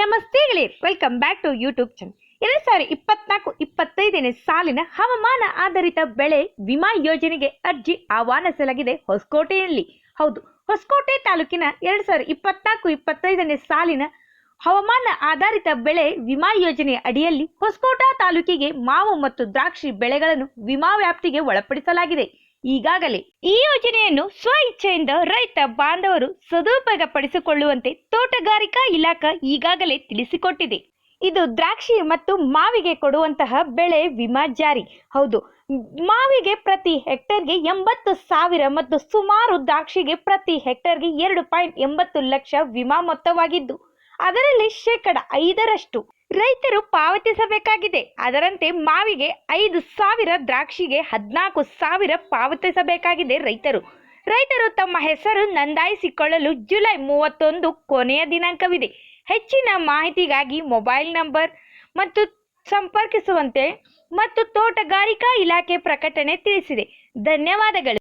ನಮಸ್ತೆ welcome back to YouTube channel ಎರಡ್ ಸಾವಿರ ಇಪ್ಪತ್ನಾಲ್ಕು, ಇಪ್ಪತ್ತೈದನೇ ಸಾಲಿನ ಹವಾಮಾನ ಆಧಾರಿತ ಬೆಳೆ ವಿಮಾ ಯೋಜನೆಗೆ ಅರ್ಜಿ ಆಹ್ವಾನಿಸಲಾಗಿದೆ ಹೊಸಕೋಟೆಯಲ್ಲಿ. ಹೌದು, ಹೊಸಕೋಟೆ ತಾಲೂಕಿನ ಎರಡ್ ಸಾವಿರ ಇಪ್ಪತ್ನಾಲ್ಕು, ಇಪ್ಪತ್ತೈದನೇ ಸಾಲಿನ ಹವಾಮಾನ ಆಧಾರಿತ ಬೆಳೆ ವಿಮಾ ಯೋಜನೆಯ ಅಡಿಯಲ್ಲಿ ಹೊಸಕೋಟ ತಾಲೂಕಿಗೆ ಮಾವು ಮತ್ತು ದ್ರಾಕ್ಷಿ ಬೆಳೆಗಳನ್ನು ವಿಮಾ ವ್ಯಾಪ್ತಿಗೆ ಒಳಪಡಿಸಲಾಗಿದೆ. ಈಗಾಗಲೇ ಈ ಯೋಜನೆಯನ್ನು ಸ್ವ ಇಚ್ಛೆಯಿಂದ ರೈತ ಬಾಂಧವರು ಸದುಪಯೋಗಪಡಿಸಿಕೊಳ್ಳುವಂತೆ ತೋಟಗಾರಿಕಾ ಇಲಾಖೆ ಈಗಾಗಲೇ ತಿಳಿಸಿಕೊಟ್ಟಿದೆ. ಇದು ದ್ರಾಕ್ಷಿ ಮತ್ತು ಮಾವಿಗೆ ಕೊಡುವಂತಹ ಬೆಳೆ ವಿಮಾ ಜಾರಿ. ಹೌದು, ಮಾವಿಗೆ ಪ್ರತಿ ಹೆಕ್ಟರ್ಗೆ ಎಂಬತ್ತು ಸಾವಿರ ಮತ್ತು ಸುಮಾರು ದ್ರಾಕ್ಷಿಗೆ ಪ್ರತಿ ಹೆಕ್ಟರ್ಗೆ ಎರಡು ಪಾಯಿಂಟ್ ಎಂಬತ್ತು ಲಕ್ಷ ವಿಮಾ ಮೊತ್ತವಾಗಿದ್ದು, ಅದರಲ್ಲಿ ಶೇಕಡ ಐದರಷ್ಟು ರೈತರು ಪಾವತಿಸಬೇಕಾಗಿದೆ. ಅದರಂತೆ ಮಾವಿಗೆ ಐದು ಸಾವಿರ, ದ್ರಾಕ್ಷಿಗೆ ಹದಿನಾಲ್ಕು ಸಾವಿರ ಪಾವತಿಸಬೇಕಾಗಿದೆ ರೈತರು. ರೈತರು ತಮ್ಮ ಹೆಸರು ನೋಂದಾಯಿಸಿಕೊಳ್ಳಲು ಜುಲೈ ಮೂವತ್ತೊಂದು ಕೊನೆಯ ದಿನಾಂಕವಿದೆ. ಹೆಚ್ಚಿನ ಮಾಹಿತಿಗಾಗಿ ಮೊಬೈಲ್ ನಂಬರ್ ಮತ್ತು ಸಂಪರ್ಕಿಸುವಂತೆ ಮತ್ತು ತೋಟಗಾರಿಕಾ ಇಲಾಖೆ ಪ್ರಕಟಣೆ ತಿಳಿಸಿದೆ. ಧನ್ಯವಾದಗಳು.